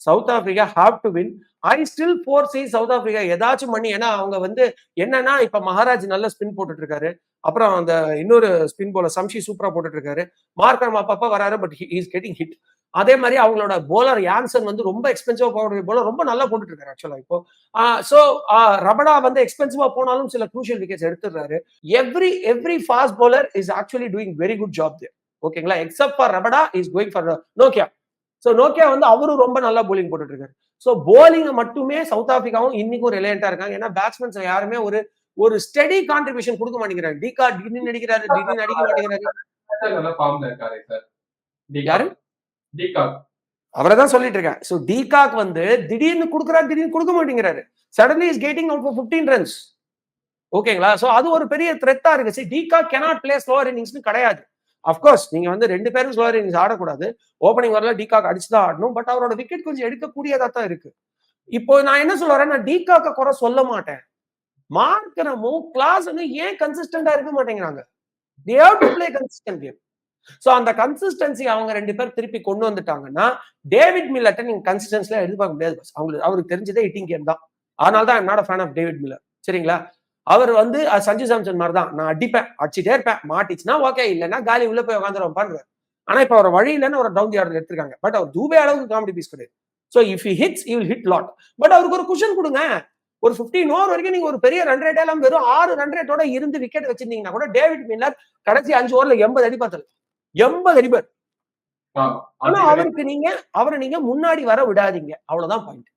South Africa have to win I still foresee South Africa ஏதாச்சும் பண்ணி ஏன்னா அவங்க வந்து என்னன்னா இப்ப மகாராஜ் நல்ல ஸ்பின் போட்டுட்டு இருக்காரு அப்புறம் அந்த இன்னொரு ஸ்பின் போல சம்ஷி சூப்பரா போட்டுட்டு இருக்காரு மார்க்கர் அப்பப்ப வராரு பட் இஸ் கெட்டிங் ஹிட் அதே மாதிரி அவங்களோட போலர் யான்சன் வந்து ரொம்ப எக்ஸ்பென்சிவா போகக்கூடிய போலர் ரொம்ப நல்லா போட்டுட்டு இருக்காரு ஆக்சுவலா இப்போ. ஸோ ரபடா வந்து எக்ஸ்பென்சிவா போனாலும் சில crucial wickets எடுத்துடுறாரு. Every every fast bowler is actually doing very good job there ஓகேங்களா except for Rabada is going for Nokia so Nokia வந்து அவரும் ரொம்ப நல்லா போலிங் போட்டுட்டு இருக்காரு ஸோ போலிங்கை மட்டுமே சவுத் ஆப்பிரிக்காவும் இன்னைக்கும் ரிலையண்டா இருக்காங்க. ஏன்னா பேட்ஸ்மேன்ஸ் யாருமே ஒரு ஒரு ஸ்டெடி கான்ட்ரிபியூஷன் கொடுக்க மாட்டேங்கிறாரு. டிகா திடீர்னு அடிக்கிறாரு திடீர்னு அடிக்க மாட்டேங்கிறாரு. யாரு? அவரை தான் சொல்லிட்டு இருக்கேன். ஸோ டிகாக் வந்து திடீர்னு கொடுக்குறாரு திடீர்னு கொடுக்க மாட்டேங்கிறாரு. Suddenly is getting out for fifteen runs ஓகேங்களா ஸோ அது ஒரு பெரிய த்ரெட்டா இருக்கு. சரி de Kock cannot play slower இன்னிங்ஸ்னு கிடையாது. அஃப்கோர்ஸ் நீங்க வந்து ரெண்டு பேரும் ஸ்லோவர் இன்னிங்ஸ் ஆடக்கூடாது. ஓப்பனிங் வரல டீகாக் அடிச்சு தான் ஆடணும் பட் அவரோட விக்கெட் கொஞ்சம் எடுக்கக்கூடியதா தான் இருக்கு. இப்போ நான் என்ன சொல்ல வரேன் நான் டிகாக்க குறை சொல்ல மாட்டேன். மார்க்கரமும் கிளாஸனும் ஏன் கன்சிஸ்டண்டா இருக்க மாட்டேங்கிறாங்க? They have to play so அந்த கன்சிஸ்டன்சி அவங்க ரெண்டு பேர் திருப்பி கொண்டு வந்துட்டாங்கன்னா டேவிட் மில்லட்டை நீங்க கன்சிஸ்டன்சில எதிர்பார்க்க முடியாது அவங்களுக்கு அவருக்கு தெரிஞ்சதே இட்டிங் கேம் தான். அதனால தான் not fan of David Miller சரிங்களா? அவர் வந்து சஞ்சு சாம்சன் மாதிரி தான் நான் அடிப்பேன் அடிச்சுட்டே இருப்பேன். மாட்டிச்சுன்னா ஓகே இல்லைன்னா காலி உள்ள போய் உட்காந்துருவோம் பண்றாரு ஆனா இப்ப அவர் வழி இல்லைன்னு ஒரு டவுன் ஆர்டர் எடுத்திருக்காங்க. பட் அவர் தூபே அளவுக்கு காமெடி பீஸ் கிடையாது. So if he hits you hit lot but அவருக்கு ஒரு குஷன் கொடுங்க. ஒரு 15 ஓவர் வரைக்கும் நீங்க ஒரு பெரிய ரன் ரேட் எல்லாம் வெறும் ஆறு ரன் ரேட்டோட இருந்து விக்கெட் வச்சிருந்தீங்கன்னா கூட டேவிட் மில்லர் கடைசி அஞ்சு ஓவர்ல எண்பது அடிப்பாத்தல் எண்பது அடிப்பார் ஆனா அவருக்கு நீங்க அவரை நீங்க முன்னாடி வர விடாதீங்க. அவ்வளவுதான் பாயிண்ட்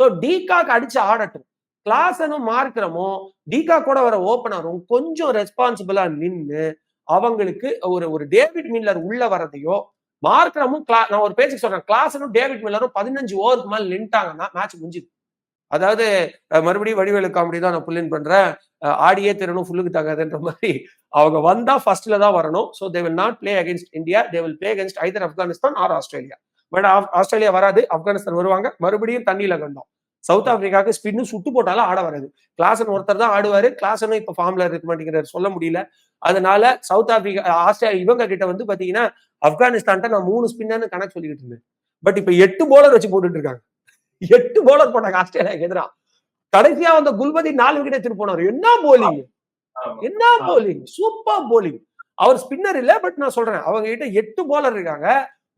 ஸோ டிகாக் அடிச்சு ஆடட்டும். கிளாஸனும் மார்க்கிறமோ டீகா கூட வர ஓப்பனரும் கொஞ்சம் ரெஸ்பான்சிபிளா நின்று அவங்களுக்கு ஒரு ஒரு டேவிட் மில்லர் உள்ள வரதையோ மார்க்கிறமும் கிளா நான் ஒரு பேச்சுக்கு சொல்றேன். கிளாஸனும் டேவிட் மில்லரும் பதினஞ்சு ஓவருக்கு மேல நின்ட்டாங்கன்னா மேட்ச் முடிஞ்சுது. அதாவது மறுபடியும் வடிவேலு காமெடி தான் நான் புள்ளின் பண்றேன். ஆடியே திறனும் ஃபுல்லுக்கு தகாதுன்ற மாதிரி அவங்க வந்தா ஃபர்ஸ்ட்ல தான் வரணும். So they will not play against India they will play against either Afghanistan or Australia but Australia வராது. ஆப்கானிஸ்தான் வருவாங்க. மறுபடியும் தண்ணியில கண்டோம். சவுத் ஆப்பிரிக்காவுக்கு ஸ்பின்னு சுட்டு போட்டாலும் ஆட வராது. கிளாசன் ஒருத்தர் தான் ஆடுவாரு. கிளாசனும் இப்ப ஃபார்ம்ல இருக்க மாட்டேங்கிறாரு. சொல்ல முடியல. அதனால சவுத் ஆப்பிரிக்கா ஆஸ்திரேலியா இவங்க கிட்ட வந்து பாத்தீங்கன்னா ஆப்கானிஸ்தான்ட்ட நான் மூணு ஸ்பின்னு கணக்கு சொல்லிக்கிட்டு இருந்தேன். பட் இப்ப எட்டு போலர் வச்சு போட்டுட்டு இருக்காங்க. எட்டு போலர் போட்டாங்க ஆஸ்திரேலியாக்கு எதிராக கடைசியா வந்த குல்பதி நாலு விக்கெட் எடுத்துட்டு போனார். என்ன போலிங் என்ன போலிங் சூப்பர் போலிங் அவர் ஸ்பின்னர் இல்ல பட் நான் சொல்றேன். அவங்க கிட்ட எட்டு போலர் இருக்காங்க.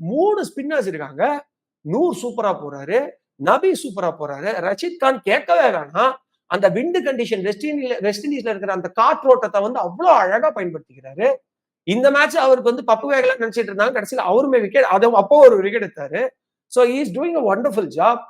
மூணு ஸ்பின்னர்ஸ் இருக்காங்க. நூர் சூப்பரா போறாரு. நபி சூப்பரா போறாரு. ரஷித் கான் கேட்கவே வேணாம். அந்த விண்டு கண்டிஷன் வெஸ்ட் இண்டீஸ்ல வெஸ்ட் இண்டீஸ்ல இருக்கிற அந்த காற்றோட்டத்தை வந்து அவ்வளவு அழகா பயன்படுத்திக்கிறாரு. இந்த மேட்ச் அவருக்கு வந்து பப்பு வேகலாம் நினைச்சிட்டு இருந்தாங்க. கடைசியில் அவருமே விக்கெட் அது அப்போ ஒரு விக்கெட் எடுத்தாரு. So is doing a wonderful job